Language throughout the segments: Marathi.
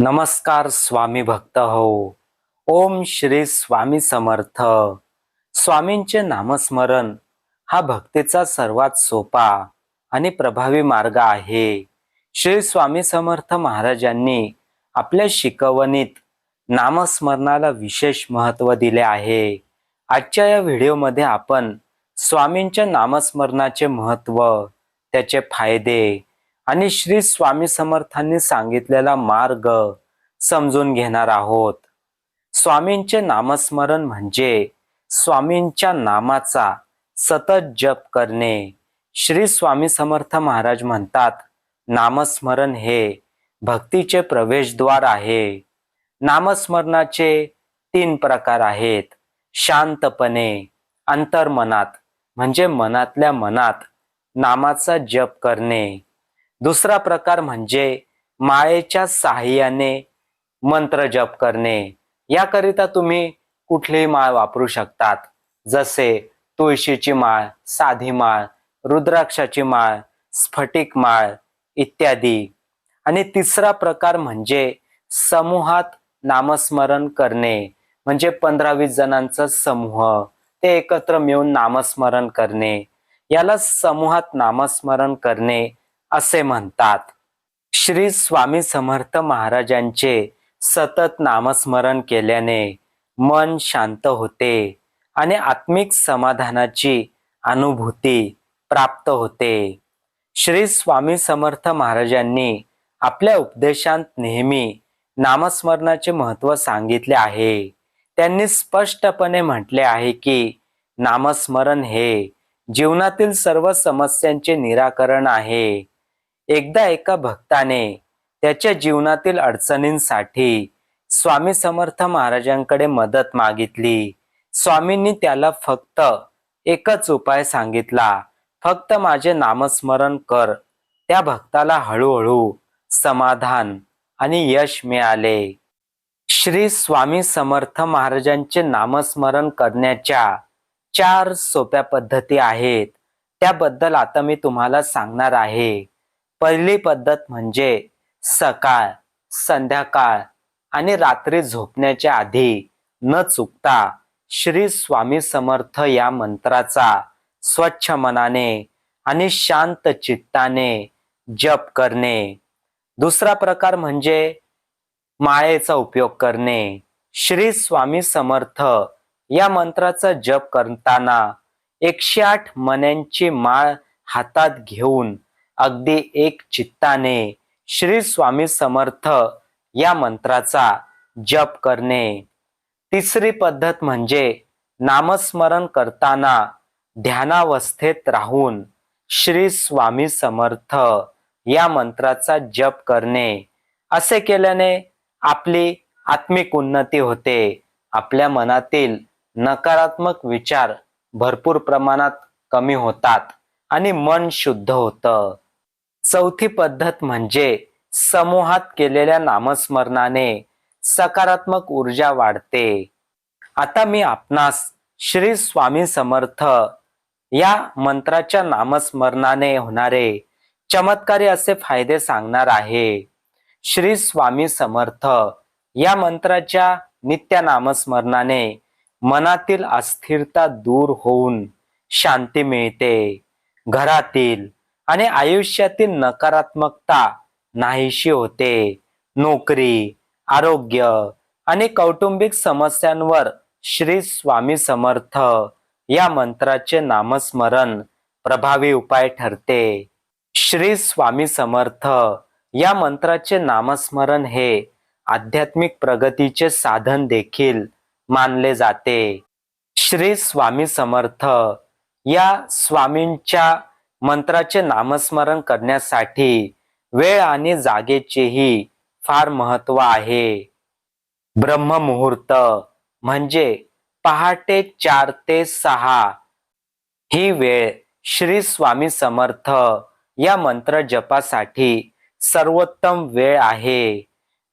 नमस्कार स्वामी भक्त हो. ओम श्री स्वामी समर्थ. स्वामींचे नामस्मरण हा भक्तीचा सर्वात सोपा आणि प्रभावी मार्ग आहे. श्री स्वामी समर्थ महाराजांनी आपल्या शिकवणीत नामस्मरणाला विशेष महत्त्व दिले आहे. आजच्या या व्हिडिओमध्ये आपण स्वामींच्या नामस्मरणाचे महत्त्व त्याचे फायदे आणि श्री स्वामी समर्थांनी सांगितलेला मार्ग समजून घेणार आहोत. स्वामींचे नामस्मरण म्हणजे स्वामींच्या नामाचा सतत जप करणे. श्री स्वामी समर्थ महाराज म्हणतात नामस्मरण हे भक्तीचे प्रवेशद्वार आहे. नामस्मरणाचे तीन प्रकार आहेत. शांतपणे अंतर्मनात म्हणजे मनातल्या मनात नामाचा जप करणे. दुसरा प्रकार म्हणजे माळेच्या साहाय्याने मंत्र जप करणे. याकरिता तुम्ही कुठलीही माळ वापरू शकतात. जसे तुळशीची माळ साधी माळ रुद्राक्षाची माळ स्फटिक माळ इत्यादी. आणि तिसरा प्रकार म्हणजे समूहात नामस्मरण करणे. म्हणजे पंधरा वीस जणांचा समूह. ते एकत्र मिळून नामस्मरण करणे. याला समूहात नामस्मरण करणे असे म्हणतात. श्री स्वामी समर्थ महाराजांचे सतत नामस्मरण केल्याने मन शांत होते आणि आत्मिक समाधानाची अनुभूती प्राप्त होते. श्री स्वामी समर्थ महाराजांनी आपल्या उपदेशांत नेहमी नामस्मरणाचे महत्त्व सांगितले आहे. त्यांनी स्पष्टपणे म्हटले आहे की नामस्मरण हे जीवनातील सर्व समस्यांचे निराकरण आहे. एकदा एका भक्ताने त्याच्या जीवनातील अडचणींसाठी स्वामी समर्थ महाराजांकडे मदत मागितली. स्वामींनी त्याला फक्त एकच उपाय सांगितला. फक्त माझे नामस्मरण कर. त्या भक्ताला हळूहळू समाधान आणि यश मिळाले. श्री स्वामी समर्थ महाराजांचे नामस्मरण करण्याच्या चार सोप्या पद्धती आहेत. त्याबद्दल आता मी तुम्हाला सांगणार आहे. पहिली पद्धत म्हणजे सकाळ संध्याकाळ आणि रात्री झोपण्याच्या आधी न चुकता श्री स्वामी समर्थ या मंत्राचा स्वच्छ मनाने आणि शांत चित्ताने जप करणे. दुसरा प्रकार म्हणजे माळेचा उपयोग करणे. श्री स्वामी समर्थ या मंत्राचा जप करताना एकशे आठ मण्यांची माळ हातात घेऊन अगदी एक चित्ताने श्री स्वामी समर्थ या मंत्राचा जप करणे. तिसरी पद्धत म्हणजे नामस्मरण करताना ध्यानावस्थेत राहून श्री स्वामी समर्थ या मंत्राचा जप करणे. असे केल्याने आपली आत्मिक उन्नती होते. आपल्या मनातील नकारात्मक विचार भरपूर प्रमाणात कमी होतात आणि मन शुद्ध होतं. चौथी पद्धत म्हणजे समूहात केलेल्या नामस्मरणाने सकारात्मक ऊर्जा वाढते. आता मी आपणास श्री स्वामी समर्थ या मंत्राच्या नामस्मरणाने होणारे चमत्कारी असे फायदे सांगणार आहे. श्री स्वामी समर्थ या मंत्राच्या नित्य नामस्मरणाने मनातील अस्थिरता दूर होऊन शांती मिळते. घरातील आणि आयुष्यातील नकारात्मकता नाहीशी होते. नोकरी आरोग्य आणि कौटुंबिक समस्यांवर श्री स्वामी समर्थ या मंत्राचे नामस्मरण प्रभावी उपाय ठरते. श्री स्वामी समर्थ या मंत्राचे नामस्मरण हे आध्यात्मिक प्रगतीचे साधन देखील मानले जाते. श्री स्वामी समर्थ या स्वामींच्या मंत्राचे नामस्मरण करण्यासाठी वेळ आणि जागेचेही फार महत्त्व आहे. ब्रह्ममुहूर्त म्हणजे पहाटे चार ते सहा. ही वेळ श्री स्वामी समर्थ या मंत्र जपासाठी सर्वोत्तम वेळ आहे.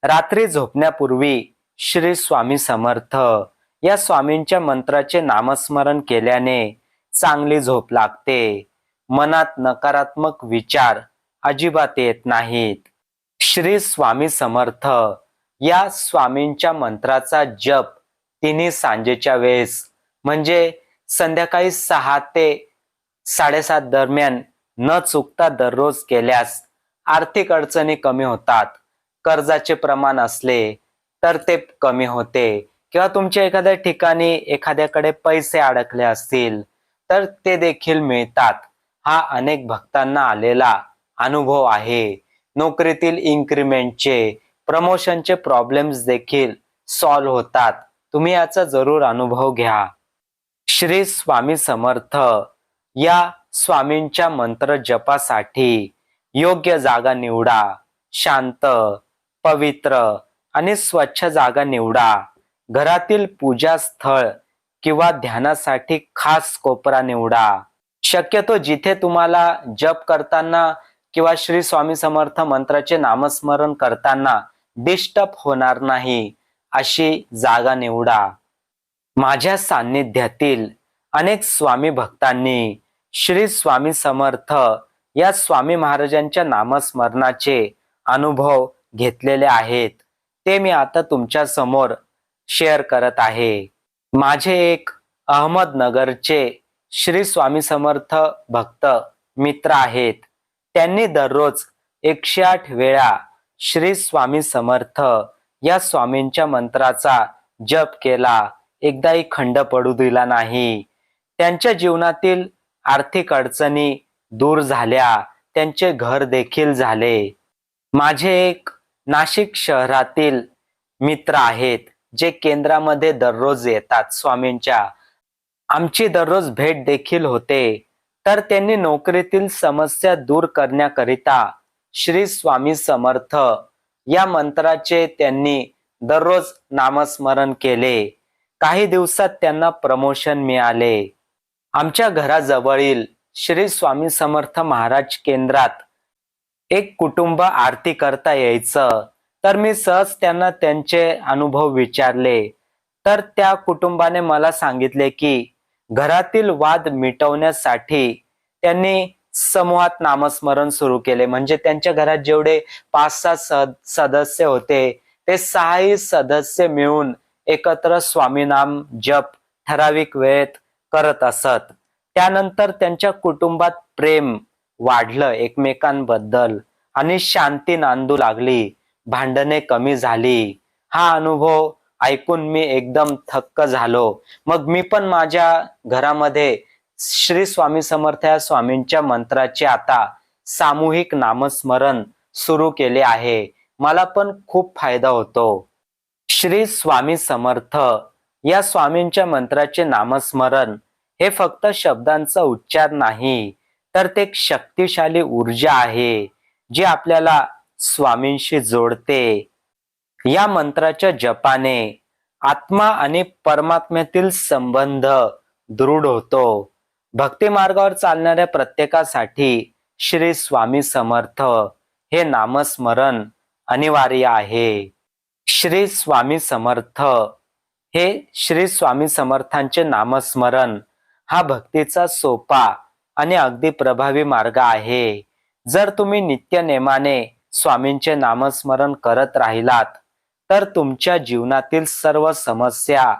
रात्री झोपण्यापूर्वी श्री स्वामी समर्थ या स्वामींच्या मंत्राचे नामस्मरण केल्याने चांगली झोप लागते. मनात नकारात्मक विचार अजिबात येत नाहीत. श्री स्वामी समर्थ या स्वामींच्या मंत्राचा जप तिन्ही सांजेच्या वेळेस म्हणजे संध्याकाळी सहा ते साडेसात दरम्यान न चुकता दररोज केल्यास आर्थिक अडचणी कमी होतात. कर्जाचे प्रमाण असले तर ते कमी होते. किंवा तुमच्या एखाद्या ठिकाणी एखाद्याकडे पैसे अडकले असतील तर ते देखील मिळतात. हा अनेक भक्तांना आलेला अनुभव आहे. नोकरीतील इन्क्रीमेंटचे प्रमोशनचे प्रॉब्लेम्स देखील सॉल्व्ह होतात. तुम्ही याचा जरूर अनुभव घ्या. श्री स्वामी समर्थ या स्वामींच्या मंत्र जपासाठी योग्य जागा निवडा. शांत पवित्र आणि स्वच्छ जागा निवडा. घरातील पूजा स्थळ किंवा ध्यानासाठी खास कोपरा निवडा. शक्यतो जिथे तुम्हाला जप करताना किंवा श्री स्वामी समर्थ मंत्राचे नामस्मरण करताना डिस्टर्ब होणार नाही अशी जागा निवडा. माझ्या सान्निध्यातील अनेक स्वामी भक्तांनी श्री स्वामी समर्थ या स्वामी महाराजांच्या नामस्मरणाचे अनुभव घेतलेले आहेत. ते मी आता तुमच्यासमोर शेअर करत आहे. माझे एक अहमदनगरचे श्री स्वामी समर्थ भक्त मित्र आहेत. त्यांनी दररोज एकशे आठ वेळा श्री स्वामी समर्थ या स्वामींच्या मंत्राचा जप केला. एकदाही खंड पडू दिला नाही. त्यांच्या जीवनातील आर्थिक अडचणी दूर झाल्या. त्यांचे घर देखील झाले. माझे एक नाशिक शहरातील मित्र आहेत जे केंद्रामध्ये दररोज येतात स्वामींच्या आमची दररोज भेट देखील होते. तर त्यांनी नोकरीतील समस्या दूर करण्याकरिता श्री स्वामी समर्थ या मंत्राचे त्यांनी दररोज नामस्मरण केले. काही दिवसात त्यांना प्रमोशन मिळाले. आमच्या घराजवळील श्री स्वामी समर्थ महाराज केंद्रात एक कुटुंब आरती करता यायचं. तर मी सहज त्यांना त्यांचे अनुभव विचारले. तर त्या कुटुंबाने मला सांगितले की घरातील वाद मिटवण्यासाठी त्यांनी समूहात नामस्मरण सुरू केले. म्हणजे त्यांच्या घरात जेवढे पाच सात सद- सदस्य होते ते सहाही सदस्य मिळून एकत्र स्वामीनाम जप ठराविक वेळेत करत असत. त्यानंतर त्यांच्या कुटुंबात प्रेम वाढलं एकमेकांबद्दल आणि शांती नांदू लागली. भांडणे कमी झाली. हा अनुभव ऐकून मी एकदम थक्क झालो. मग मी पण माझ्या घरामध्ये श्री स्वामी समर्थ या स्वामींच्या मंत्राचे आता सामूहिक नामस्मरण सुरू केले आहे. मला पण खूप फायदा होतो. श्री स्वामी समर्थ या स्वामींच्या मंत्राचे नामस्मरण हे फक्त शब्दांचा उच्चार नाही तर ते एक शक्तिशाली ऊर्जा आहे जी आपल्याला स्वामींशी जोडते. या मंत्राच्या जपाने आत्मा आणि परमात्म्यातील संबंध दृढ होतो. भक्ती मार्गावर चालणाऱ्या प्रत्येकासाठी श्री स्वामी समर्थ हे नामस्मरण अनिवार्य आहे. श्री स्वामी समर्थ हे श्री स्वामी समर्थांचे नामस्मरण हा भक्तीचा सोपा आणि अगदी प्रभावी मार्ग आहे. जर तुम्ही नित्य नेमाने स्वामींचे नामस्मरण करत राहिलात तर तुमच्या जीवनातील सर्व समस्या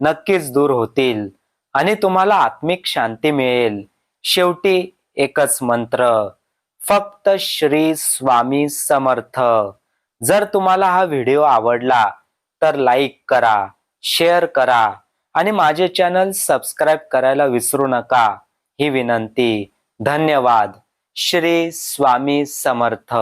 नक्कीच दूर होतील आणि तुम्हाला आत्मिक शांती मिळेल. शेवटी एकच मंत्र फक्त श्री स्वामी समर्थ. जर तुम्हाला हा व्हिडिओ आवडला तर लाईक करा शेअर करा आणि माझे चॅनल सबस्क्राईब करायला विसरू नका. ही विनंती. धन्यवाद. श्री स्वामी समर्थ.